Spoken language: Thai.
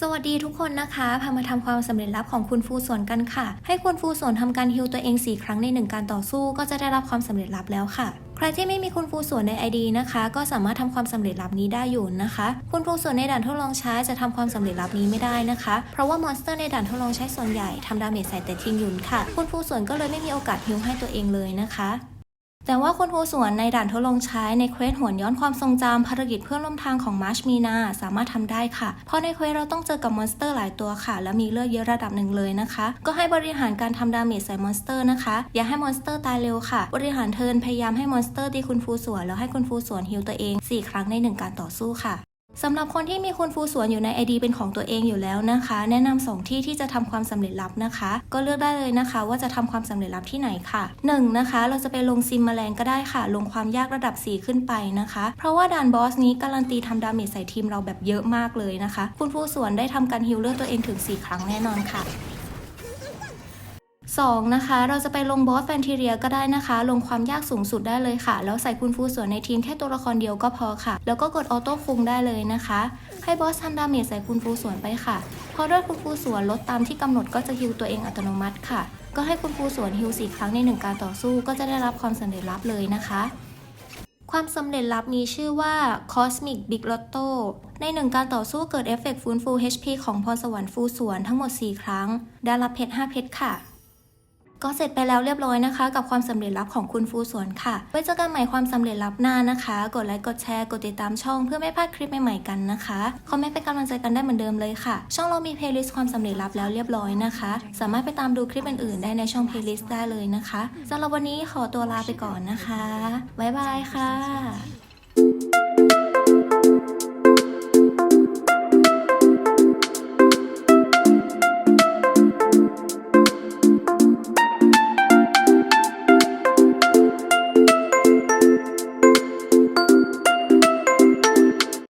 สวัสดีทุกคนนะคะ พามาทำความสำเร็จลับของคุณฟูส่วนกันค่ะ ให้คุณฟูส่วนทำการฮิวตัวเอง 4 ครั้งใน 1 การต่อสู้ ก็จะได้รับความสำเร็จลับแล้วค่ะ ใครที่ไม่มีคุณฟูส่วนใน ID นะคะ ก็สามารถทำความสำเร็จลับนี้ได้อยู่นะคะ คุณฟูส่วนในด่านทดลองใช้จะทำความสำเร็จลับนี้ไม่ได้นะคะ เพราะว่ามอนสเตอร์ในด่านทดลองใช้ส่วนใหญ่ทำดาเมจใส่แต่ทิ้งหยุนค่ะ คุณฟูส่วนก็เลยไม่มีโอกาสฮิวให้ตัวเองเลยนะคะ แต่ว่าคุณครูสวนในด่านทดลองใช้ในเควสหวนย้อนความทรงจำภารกิจเพื่อนร่วมทางของมาร์ชมีนาสามารถทำได้ค่ะ เพราะในเควสเราต้องเจอกับมอนสเตอร์หลายตัวค่ะ และมีเลือดเยอะระดับหนึ่งเลยนะคะ ก็ให้บริหารการทำดาเมจใส่มอนสเตอร์นะคะ อย่าให้มอนสเตอร์ตายเร็วค่ะ บริหารเทิร์นพยายามให้มอนสเตอร์ตีคุณครูสวนแล้วให้คุณครูสวนฮิลตัวเอง 4 ครั้งในหนึ่งการต่อสู้ค่ะ สำหรับคนที่มีคุณฟูสวนอยู่ใน ID เป็นของตัวเองอยู่แล้วนะคะ แนะนำสองที่ที่จะทำความสำเร็จลับนะคะ ก็เลือกได้เลยนะคะ ว่าจะทำความสำเร็จลับที่ไหนค่ะ 1. นะคะ เราจะไปลงซิมแมลงก็ได้ค่ะ ลงความยากระดับ 4 ขึ้นไปนะคะ เพราะว่าด่านบอสนี้การันตีทำดาเมจใส่ทีมเราแบบเยอะมากเลยนะคะ คุณฟูสวนได้ทำการฮิลเลอร์ตัวเองถึง 4 ครั้งแน่นอนค่ะ 2. นะคะ เราจะไปลงบอสแฟนทีเรียก็ได้นะคะ ลงความยากสูงสุดได้เลยค่ะ แล้วใส่คุณฟูส่วนในทีมแค่ตัวละครเดียวก็พอค่ะ แล้วก็กดออโต้คุมได้เลยนะคะ ให้บอสทำดาเมจใส่คุณฟูส่วนไปค่ะ พอด้วยคุณฟูส่วนลดตามที่กำหนดก็จะฮิวตัวเองอัตโนมัติค่ะ ก็ให้คุณฟูส่วนฮิว4ครั้งในหนึ่งการต่อสู้ ก็จะได้รับความสำเร็จลับเลยนะคะความสำเร็จลับมีชื่อว่า Cosmic Big Lotto ในหนึ่งการต่อสู้เกิดเอฟเฟกต์ฟื้นฟู HP ของพรสวรรค์ฟูสวนทั้งหมด 4 ครั้ง ได้รับเพชร 5 เพชรค่ะ ก็เสร็จไปแล้วเรียบร้อยนะคะ กับความสำเร็จลับของคุณฟูสวนค่ะ ไว้เจอกันใหม่ความสำเร็จลับหน้านะคะ กดไลค์กดแชร์กดติดตามช่องเพื่อไม่พลาดคลิปใหม่ๆกันนะคะคอมเมนต์เป็นกำลังใจกันได้เหมือนเดิมเลยค่ะ ช่องเรามีเพลย์ลิสต์ความสำเร็จลับแล้วเรียบร้อยนะคะ สามารถไปตามดูคลิปอื่นๆได้ในช่องเพลย์ลิสต์ได้เลยนะคะสำหรับวันนี้ขอตัวลาไปก่อนนะคะบ๊ายบายค่ะ